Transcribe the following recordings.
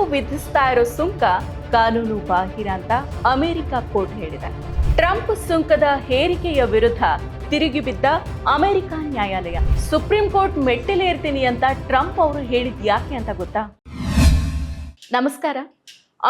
Trump ವಿಧಿಸ್ತಾ ಇರೋ ಸುಂಕ ಕಾನೂನು ಬಾಹಿರ ಅಂತ ಅಮೆರಿಕ ಕೋರ್ಟ್ ಹೇಳಿದೆ. ಟ್ರಂಪ್ ಸುಂಕದ ಹೇರಿಕೆಯ ವಿರುದ್ಧ ತಿರುಗಿ ಬಿದ್ದ ಅಮೆರಿಕ ನ್ಯಾಯಾಲಯ. ಸುಪ್ರೀಂ ಕೋರ್ಟ್ ಮೆಟ್ಟಿಲೇರ್ತೀನಿ ಅಂತ ಟ್ರಂಪ್ ಅವರು ಹೇಳಿದ್ ಯಾಕೆ ಅಂತ ಗೊತ್ತಾ? ನಮಸ್ಕಾರ.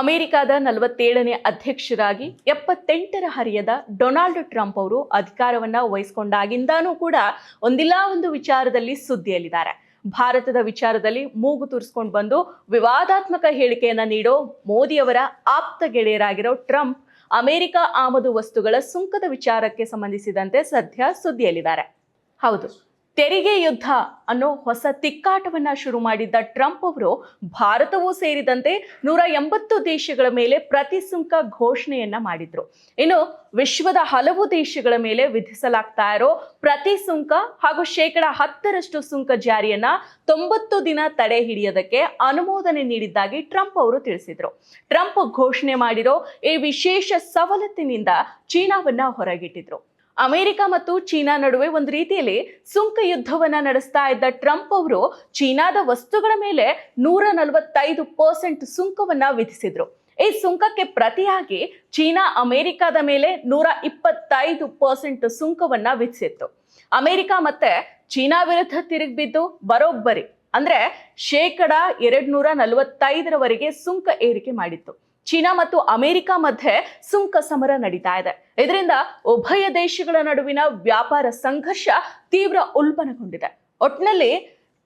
ಅಮೆರಿಕದ ನಲವತ್ತೇಳನೇ ಅಧ್ಯಕ್ಷರಾಗಿ ಎಪ್ಪತ್ತೆಂಟರ ಹರಿಯದ ಡೊನಾಲ್ಡ್ ಟ್ರಂಪ್ ಅವರು ಅಧಿಕಾರವನ್ನ ವಹಿಸಿಕೊಂಡಾಗಿಂದಾನೂ ಕೂಡ ಒಂದಿಲ್ಲ ಒಂದು ವಿಚಾರದಲ್ಲಿ ಸುದ್ದಿಯಲ್ಲಿದ್ದಾರೆ. ಭಾರತದ ವಿಚಾರದಲ್ಲಿ ಮೂಗು ತೂರಿಸ್ಕೊಂಡು ಬಂದು ವಿವಾದಾತ್ಮಕ ಹೇಳಿಕೆಯನ್ನ ನೀಡೋ ಮೋದಿಯವರ ಆಪ್ತ ಗೆಳೆಯರಾಗಿರೋ ಟ್ರಂಪ್ ಅಮೆರಿಕ ಆಮದು ವಸ್ತುಗಳ ಸುಂಕದ ವಿಚಾರಕ್ಕೆ ಸಂಬಂಧಿಸಿದಂತೆ ಸದ್ಯ ಸುದ್ದಿಯಲ್ಲಿದ್ದಾರೆ. ಹೌದು. ತೆರಿಗೆ ಯುದ್ಧ ಅನ್ನೋ ಹೊಸ ತಿಕ್ಕಾಟವನ್ನ ಶುರು ಮಾಡಿದ್ದ ಟ್ರಂಪ್ ಅವರು ಭಾರತವೂ ಸೇರಿದಂತೆ ನೂರ ಎಂಬತ್ತು ದೇಶಗಳ ಮೇಲೆ ಪ್ರತಿ ಸುಂಕ ಘೋಷಣೆಯನ್ನ ಮಾಡಿದ್ರು. ಇನ್ನು ವಿಶ್ವದ ಹಲವು ದೇಶಗಳ ಮೇಲೆ ವಿಧಿಸಲಾಗ್ತಾ ಇರೋ ಪ್ರತಿ ಸುಂಕ ಹಾಗೂ ಶೇಕಡ ಹತ್ತರಷ್ಟು ಸುಂಕ ಜಾರಿಯನ್ನ ತೊಂಬತ್ತು ದಿನ ತಡೆ ಹಿಡಿಯೋದಕ್ಕೆ ಅನುಮೋದನೆ ನೀಡಿದ್ದಾಗಿ ಟ್ರಂಪ್ ಅವರು ತಿಳಿಸಿದ್ರು. ಟ್ರಂಪ್ ಘೋಷಣೆ ಮಾಡಿರೋ ಈ ವಿಶೇಷ ಸವಲತ್ತಿನಿಂದ ಚೀನಾವನ್ನ ಹೊರಗಿಟ್ಟಿದ್ರು. ಅಮೆರಿಕ ಮತ್ತು ಚೀನಾ ನಡುವೆ ಒಂದು ರೀತಿಯಲ್ಲಿ ಸುಂಕ ಯುದ್ಧವನ್ನ ನಡೆಸ್ತಾ ಇದ್ದ ಟ್ರಂಪ್ ಅವರು ಚೀನಾದ ವಸ್ತುಗಳ ಮೇಲೆ ನೂರ ನಲವತ್ತೈದು ಪರ್ಸೆಂಟ್ ಸುಂಕವನ್ನ ವಿಧಿಸಿದ್ರು. ಈ ಸುಂಕಕ್ಕೆ ಪ್ರತಿಯಾಗಿ ಚೀನಾ ಅಮೆರಿಕದ ಮೇಲೆ ನೂರ ಇಪ್ಪತ್ತೈದು ಪರ್ಸೆಂಟ್ ಸುಂಕವನ್ನ ವಿಧಿಸಿತ್ತು. ಅಮೆರಿಕ ಮತ್ತೆ ಚೀನಾ ವಿರುದ್ಧ ತಿರುಗಿಬಿದ್ದು ಬರೋಬ್ಬರಿ. ಅಂದ್ರೆ ಶೇಕಡ ಎರಡ್ ನೂರ ನಲವತ್ತೈದರವರೆಗೆ ಸುಂಕ ಏರಿಕೆ ಮಾಡಿತ್ತು. ಚೀನಾ ಮತ್ತು ಅಮೆರಿಕ ಮಧ್ಯೆ ಸುಂಕ ಸಮರ ನಡೀತಾ ಇದೆ. ಇದರಿಂದ ಉಭಯ ದೇಶಗಳ ನಡುವಿನ ವ್ಯಾಪಾರ ಸಂಘರ್ಷ ತೀವ್ರ ಉಲ್ಬಣಗೊಂಡಿದೆ. ಒಟ್ನಲ್ಲಿ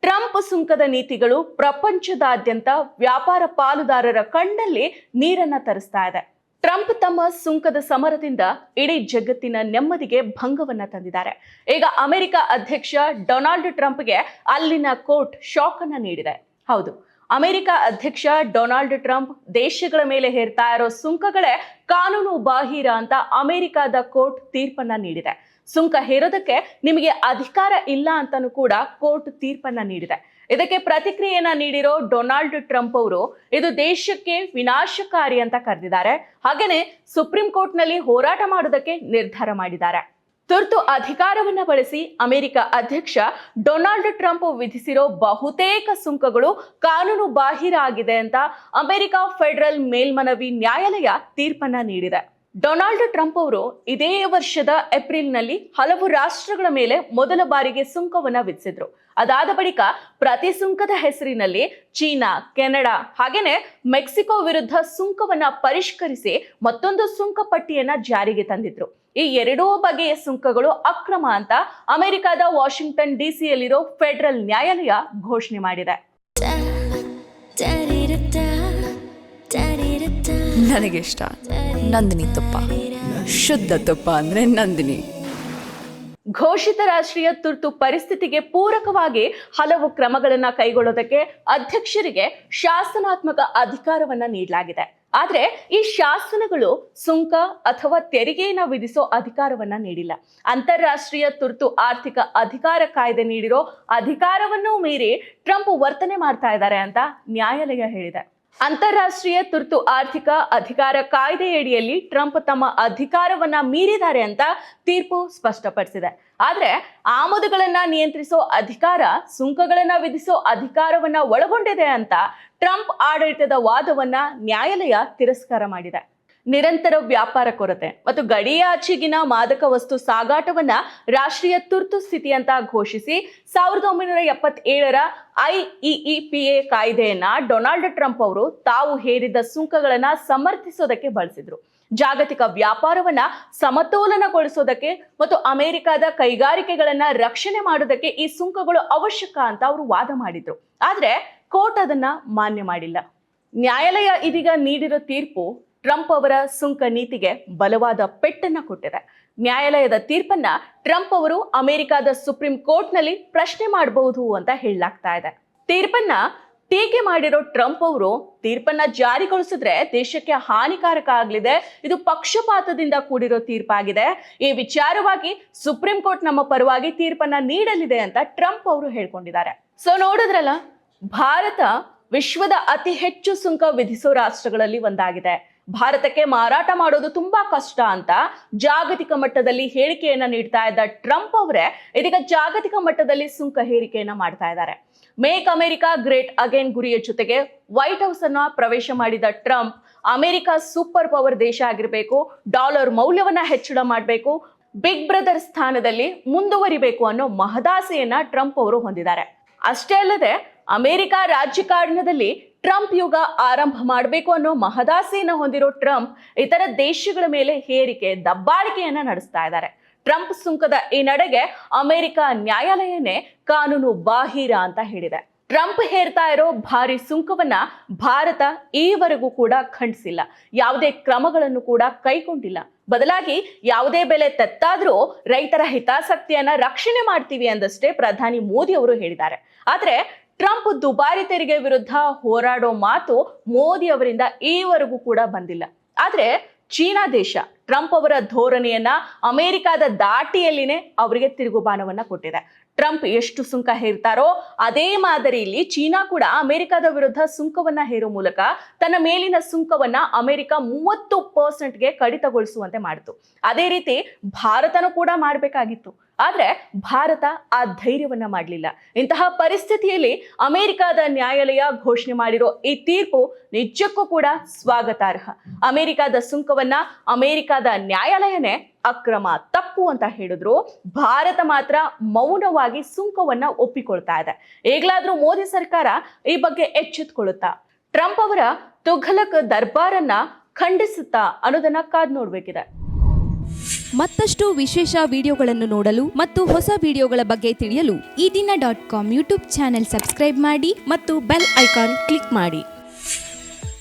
ಟ್ರಂಪ್ ಸುಂಕದ ನೀತಿಗಳು ಪ್ರಪಂಚದಾದ್ಯಂತ ವ್ಯಾಪಾರ ಪಾಲುದಾರರ ಕಣ್ಣಲ್ಲಿ ನೀರನ್ನ ತರಿಸ್ತಾ ಇದೆ. ಟ್ರಂಪ್ ತಮ್ಮ ಸುಂಕದ ಸಮರದಿಂದ ಇಡೀ ಜಗತ್ತಿನ ನೆಮ್ಮದಿಗೆ ಭಂಗವನ್ನ ತಂದಿದ್ದಾರೆ. ಈಗ ಅಮೆರಿಕ ಅಧ್ಯಕ್ಷ ಡೊನಾಲ್ಡ್ ಟ್ರಂಪ್ಗೆ ಅಲ್ಲಿನ ಕೋರ್ಟ್ ಶಾಕ್ ಅನ್ನ ನೀಡಿದೆ. ಹೌದು ಅಮೆರಿಕ ಅಧ್ಯಕ್ಷ ಡೊನಾಲ್ಡ್ ಟ್ರಂಪ್ ದೇಶಗಳ ಮೇಲೆ ಹೇರ್ತಾ ಇರೋ ಸುಂಕಗಳೇ ಕಾನೂನು ಬಾಹಿರ ಅಂತ ಅಮೆರಿಕದ ಕೋರ್ಟ್ ತೀರ್ಪನ್ನ ನೀಡಿದೆ. ಸುಂಕ ಹೇರೋದಕ್ಕೆ ನಿಮಗೆ ಅಧಿಕಾರ ಇಲ್ಲ ಅಂತಾನೂ ಕೂಡ ಕೋರ್ಟ್ ತೀರ್ಪನ್ನ ನೀಡಿದೆ. ಇದಕ್ಕೆ ಪ್ರತಿಕ್ರಿಯೆಯನ್ನ ನೀಡಿರೋ ಡೊನಾಲ್ಡ್ ಟ್ರಂಪ್ ಅವರು ಇದು ದೇಶಕ್ಕೆ ವಿನಾಶಕಾರಿ ಅಂತ ಕರೆದಿದ್ದಾರೆ. ಹಾಗೇನೆ ಸುಪ್ರೀಂ ಕೋರ್ಟ್ನಲ್ಲಿ ಹೋರಾಟ ಮಾಡೋದಕ್ಕೆ ನಿರ್ಧಾರ ಮಾಡಿದ್ದಾರೆ. ತುರ್ತು ಅಧಿಕಾರವನ್ನ ಬಳಸಿ ಅಮೆರಿಕ ಅಧ್ಯಕ್ಷ ಡೊನಾಲ್ಡ್ ಟ್ರಂಪ್ ವಿಧಿಸಿರೋ ಬಹುತೇಕ ಸುಂಕಗಳು ಕಾನೂನು ಬಾಹಿರ ಆಗಿದೆ ಅಂತ ಅಮೆರಿಕ ಫೆಡರಲ್ ಮೇಲ್ಮನವಿ ನ್ಯಾಯಾಲಯ ತೀರ್ಪನ್ನ ನೀಡಿದೆ. ಡೊನಾಲ್ಡ್ ಟ್ರಂಪ್ ಅವರು ಇದೇ ವರ್ಷದ ಏಪ್ರಿಲ್ನಲ್ಲಿ ಹಲವು ರಾಷ್ಟ್ರಗಳ ಮೇಲೆ ಮೊದಲ ಬಾರಿಗೆ ಸುಂಕವನ್ನ ವಿಧಿಸಿದ್ರು. ಅದಾದ ಬಳಿಕ ಪ್ರತಿ ಸುಂಕದ ಹೆಸರಿನಲ್ಲಿ ಚೀನಾ, ಕೆನಡಾ ಹಾಗೇನೆ ಮೆಕ್ಸಿಕೋ ವಿರುದ್ಧ ಸುಂಕವನ್ನ ಪರಿಷ್ಕರಿಸಿ ಮತ್ತೊಂದು ಸುಂಕ ಪಟ್ಟಿಯನ್ನ ಜಾರಿಗೆ ತಂದಿದ್ರು. ಈ ಎರಡೂ ಬಗೆಯ ಸುಂಕಗಳು ಅಕ್ರಮ ಅಂತ ಅಮೆರಿಕದ ವಾಷಿಂಗ್ಟನ್ ಡಿಸಿಯಲ್ಲಿರೋ ಫೆಡರಲ್ ನ್ಯಾಯಾಲಯ ಘೋಷಣೆ ಮಾಡಿದೆ. ನನಗಿಷ್ಟ ನಂದಿನಿ ತುಪ್ಪ. ಶುದ್ಧ ತುಪ್ಪ ಅಂದ್ರೆ ನಂದಿನಿ. ಘೋಷಿತ ರಾಷ್ಟ್ರೀಯ ತುರ್ತು ಪರಿಸ್ಥಿತಿಗೆ ಪೂರಕವಾಗಿ ಹಲವು ಕ್ರಮಗಳನ್ನ ಕೈಗೊಳ್ಳೋದಕ್ಕೆ ಅಧ್ಯಕ್ಷರಿಗೆ ಶಾಸನಾತ್ಮಕ ಅಧಿಕಾರವನ್ನ ನೀಡಲಾಗಿದೆ. ಆದ್ರೆ ಈ ಶಾಸನಗಳು ಸುಂಕ ಅಥವಾ ತೆರಿಗೆಯನ್ನ ವಿಧಿಸೋ ಅಧಿಕಾರವನ್ನ ನೀಡಿಲ್ಲ. ಅಂತಾರಾಷ್ಟ್ರೀಯ ತುರ್ತು ಆರ್ಥಿಕ ಅಧಿಕಾರ ಕಾಯ್ದೆ ನೀಡಿರೋ ಅಧಿಕಾರವನ್ನು ಮೀರಿ ಟ್ರಂಪ್ ವರ್ತನೆ ಮಾಡ್ತಾ ಇದ್ದಾರೆ ಅಂತ ನ್ಯಾಯಾಲಯ ಹೇಳಿದೆ. ಅಂತಾರಾಷ್ಟ್ರೀಯ ತುರ್ತು ಆರ್ಥಿಕ ಅಧಿಕಾರ ಕಾಯ್ದೆಯಡಿಯಲ್ಲಿ ಟ್ರಂಪ್ ತಮ್ಮ ಅಧಿಕಾರವನ್ನ ಮೀರಿದ್ದಾರೆ ಅಂತ ತೀರ್ಪು ಸ್ಪಷ್ಟಪಡಿಸಿದೆ. ಆದ್ರೆ ಆಮದುಗಳನ್ನ ನಿಯಂತ್ರಿಸೋ ಅಧಿಕಾರ, ಸುಂಕಗಳನ್ನ ವಿಧಿಸೋ ಅಧಿಕಾರವನ್ನ ಒಳಗೊಂಡಿದೆ ಅಂತ ಟ್ರಂಪ್ ಆಡಳಿತದ ವಾದವನ್ನ ನ್ಯಾಯಾಲಯ ತಿರಸ್ಕಾರ ಮಾಡಿದೆ. ನಿರಂತರ ವ್ಯಾಪಾರ ಕೊರತೆ ಮತ್ತು ಗಡಿಯಾಚೆಗಿನ ಮಾದಕ ವಸ್ತು ಸಾಗಾಟವನ್ನ ರಾಷ್ಟ್ರೀಯ ತುರ್ತು ಸ್ಥಿತಿ ಅಂತ ಘೋಷಿಸಿ ಸಾವಿರದ ಒಂಬೈನೂರ ಎಪ್ಪತ್ತೇಳರ ಐಇಇಪಿಎ ಕಾಯ್ದೆಯನ್ನ ಡೊನಾಲ್ಡ್ ಟ್ರಂಪ್ ಅವರು ತಾವು ಹೇರಿದ ಸುಂಕಗಳನ್ನ ಸಮರ್ಥಿಸೋದಕ್ಕೆ ಬಳಸಿದ್ರು. ಜಾಗತಿಕ ವ್ಯಾಪಾರವನ್ನ ಸಮತೋಲನಗೊಳಿಸೋದಕ್ಕೆ ಮತ್ತು ಅಮೆರಿಕದ ಕೈಗಾರಿಕೆಗಳನ್ನ ರಕ್ಷಣೆ ಮಾಡೋದಕ್ಕೆ ಈ ಸುಂಕಗಳು ಅವಶ್ಯಕ ಅಂತ ಅವರು ವಾದ ಮಾಡಿದ್ರು. ಆದ್ರೆ ಕೋರ್ಟ್ ಅದನ್ನ ಮಾನ್ಯ ಮಾಡಿಲ್ಲ. ನ್ಯಾಯಾಲಯ ಇದೀಗ ನೀಡಿರೋ ತೀರ್ಪು ಟ್ರಂಪ್ ಅವರ ಸುಂಕ ನೀತಿಗೆ ಬಲವಾದ ಪೆಟ್ಟನ್ನ ಕೊಟ್ಟಿದೆ. ನ್ಯಾಯಾಲಯದ ತೀರ್ಪನ್ನ ಟ್ರಂಪ್ ಅವರು ಅಮೆರಿಕದ ಸುಪ್ರೀಂ ಕೋರ್ಟ್ನಲ್ಲಿ ಪ್ರಶ್ನೆ ಮಾಡಬಹುದು ಅಂತ ಹೇಳಲಾಗ್ತಾ ಇದೆ. ತೀರ್ಪನ್ನ ಟೀಕೆ ಮಾಡಿರೋ ಟ್ರಂಪ್ ಅವರು ತೀರ್ಪನ್ನ ಜಾರಿಗೊಳಿಸಿದ್ರೆ ದೇಶಕ್ಕೆ ಹಾನಿಕಾರಕ ಆಗಲಿದೆ. ಇದು ಪಕ್ಷಪಾತದಿಂದ ಕೂಡಿರೋ ತೀರ್ಪಾಗಿದೆ. ಈ ವಿಚಾರವಾಗಿ ಸುಪ್ರೀಂ ಕೋರ್ಟ್ ನಮ್ಮ ಪರವಾಗಿ ತೀರ್ಪನ್ನ ನೀಡಲಿದೆ ಅಂತ ಟ್ರಂಪ್ ಅವರು ಹೇಳ್ಕೊಂಡಿದ್ದಾರೆ. ಸೊ ನೋಡಿದ್ರಲ್ಲ, ಭಾರತ ವಿಶ್ವದ ಅತಿ ಹೆಚ್ಚು ಸುಂಕ ವಿಧಿಸೋ ರಾಷ್ಟ್ರಗಳಲ್ಲಿ ಒಂದಾಗಿದೆ. ಭಾರತಕ್ಕೆ ಮಾರಾಟ ಮಾಡೋದು ತುಂಬಾ ಕಷ್ಟ ಅಂತ ಜಾಗತಿಕ ಮಟ್ಟದಲ್ಲಿ ಹೇಳಿಕೆಯನ್ನ ನೀಡ್ತಾ ಇದ್ದ ಟ್ರಂಪ್ ಅವರೇ ಇದೀಗ ಜಾಗತಿಕ ಮಟ್ಟದಲ್ಲಿ ಸುಂಕ ಹೇರಿಕೆಯನ್ನ ಮಾಡ್ತಾ ಇದ್ದಾರೆ. ಮೇಕ್ ಅಮೆರಿಕಾ ಗ್ರೇಟ್ ಅಗೇನ್ ಗುರಿಯ ಜೊತೆಗೆ ವೈಟ್ ಹೌಸ್ ಅನ್ನ ಪ್ರವೇಶ ಮಾಡಿದ ಟ್ರಂಪ್ ಅಮೆರಿಕ ಸೂಪರ್ ಪವರ್ ದೇಶ ಆಗಿರಬೇಕು ಡಾಲರ್ ಮೌಲ್ಯವನ್ನ ಹೆಚ್ಚಳ ಮಾಡಬೇಕು ಬಿಗ್ ಬ್ರದರ್ ಸ್ಥಾನದಲ್ಲಿ ಮುಂದುವರಿಬೇಕು ಅನ್ನೋ ಮಹದಾಸೆಯನ್ನ ಟ್ರಂಪ್ ಅವರು ಹೊಂದಿದ್ದಾರೆ. ಅಷ್ಟೇ ಅಲ್ಲದೆ ಅಮೆರಿಕ ರಾಜಕಾರಣದಲ್ಲಿ ಟ್ರಂಪ್ ಯುಗ ಆರಂಭ ಮಾಡಬೇಕು ಅನ್ನೋ ಮಹದಾಸೆಯನ್ನ ಹೊಂದಿರೋ ಟ್ರಂಪ್ ಇತರ ದೇಶಗಳ ಮೇಲೆ ಹೇರಿಕೆ, ದಬ್ಬಾಳಿಕೆಯನ್ನ ನಡೆಸ್ತಾ ಇದ್ದಾರೆ. ಟ್ರಂಪ್ ಸುಂಕದ ಈ ನಡೆಗೆ ಅಮೆರಿಕ ನ್ಯಾಯಾಲಯನೇ ಕಾನೂನು ಬಾಹಿರ ಅಂತ ಹೇಳಿದೆ. ಟ್ರಂಪ್ ಹೇರ್ತಾ ಇರೋ ಭಾರಿ ಸುಂಕವನ್ನ ಭಾರತ ಈವರೆಗೂ ಕೂಡ ಖಂಡಿಸಿಲ್ಲ. ಯಾವುದೇ ಕ್ರಮಗಳನ್ನು ಕೂಡ ಕೈಗೊಂಡಿಲ್ಲ. ಬದಲಾಗಿ ಯಾವುದೇ ಬೆಲೆ ತೆತ್ತಾದ್ರೂ ರೈತರ ಹಿತಾಸಕ್ತಿಯನ್ನ ರಕ್ಷಣೆ ಮಾಡ್ತೀವಿ ಅಂದಷ್ಟೇ ಪ್ರಧಾನಿ ಮೋದಿ ಅವರು ಹೇಳಿದ್ದಾರೆ. ಆದ್ರೆ ಟ್ರಂಪ್ ದುಬಾರಿ ತೆರಿಗೆ ವಿರುದ್ಧ ಹೋರಾಡೋ ಮಾತು ಮೋದಿ ಅವರಿಂದ ಈವರೆಗೂ ಕೂಡ ಬಂದಿಲ್ಲ. ಆದ್ರೆ ಚೀನಾ ದೇಶ ಟ್ರಂಪ್ ಅವರ ಧೋರಣೆಯನ್ನ ಅಮೆರಿಕದ ದಾಟಿಯಲ್ಲಿನೇ ಅವರಿಗೆ ತಿರುಗುಬಾಣವನ್ನ ಕೊಟ್ಟಿದೆ. ಟ್ರಂಪ್ ಎಷ್ಟು ಸುಂಕ ಹೇರ್ತಾರೋ ಅದೇ ಮಾದರಿಯಲ್ಲಿ ಚೀನಾ ಕೂಡ ಅಮೆರಿಕದ ವಿರುದ್ಧ ಸುಂಕವನ್ನ ಹೇರೋ ಮೂಲಕ ತನ್ನ ಮೇಲಿನ ಸುಂಕವನ್ನ ಅಮೆರಿಕ ಮೂವತ್ತು ಪರ್ಸೆಂಟ್ಗೆ ಕಡಿತಗೊಳಿಸುವಂತೆ ಮಾಡಿತು. ಅದೇ ರೀತಿ ಭಾರತನೂ ಕೂಡ ಮಾಡಬೇಕಾಗಿತ್ತು. ಆದರೆ ಭಾರತ ಆ ಧೈರ್ಯವನ್ನ ಮಾಡಲಿಲ್ಲ. ಇಂತಹ ಪರಿಸ್ಥಿತಿಯಲ್ಲಿ ಅಮೆರಿಕದ ನ್ಯಾಯಾಲಯ ಘೋಷಣೆ ಮಾಡಿರೋ ಈ ತೀರ್ಪು ನಿಜಕ್ಕೂ ಕೂಡ ಸ್ವಾಗತಾರ್ಹ. ಅಮೆರಿಕದ ಸುಂಕವನ್ನ ಅಮೆರಿಕದ ನ್ಯಾಯಾಲಯನೇ ಅಕ್ರಮ ತಪ್ಪು ಅಂತ ಹೇಳಿದ್ರು. ಭಾರತ ಮಾತ್ರ ಮೌನವಾಗಿ ಸುಂಕವನ್ನ ಒಪ್ಪಿಕೊಳ್ತಾ ಇದೆ. ಈಗಲಾದ್ರೂ ಮೋದಿ ಸರ್ಕಾರ ಈ ಬಗ್ಗೆ ಎಚ್ಚೆತ್ಕೊಳ್ಳುತ್ತಾ ಟ್ರಂಪ್ ಅವರ ತುಘಲಕ್ ದರ್ಬಾರನ್ನ ಖಂಡಿಸುತ್ತಾ ಅನ್ನೋದನ್ನ ಕಾದ್ ನೋಡ್ಬೇಕಿದೆ. ಮತ್ತಷ್ಟು ವಿಶೇಷ ವಿಡಿಯೋಗಳನ್ನು ನೋಡಲು ಮತ್ತು ಹೊಸ ವಿಡಿಯೋಗಳ ಬಗ್ಗೆ ತಿಳಿಯಲು Ee Dina dot com YouTube channel subscribe ಮಾಡಿ ಮತ್ತು ಬೆಲ್ ಐಕಾನ್ ಕ್ಲಿಕ್ ಮಾಡಿ.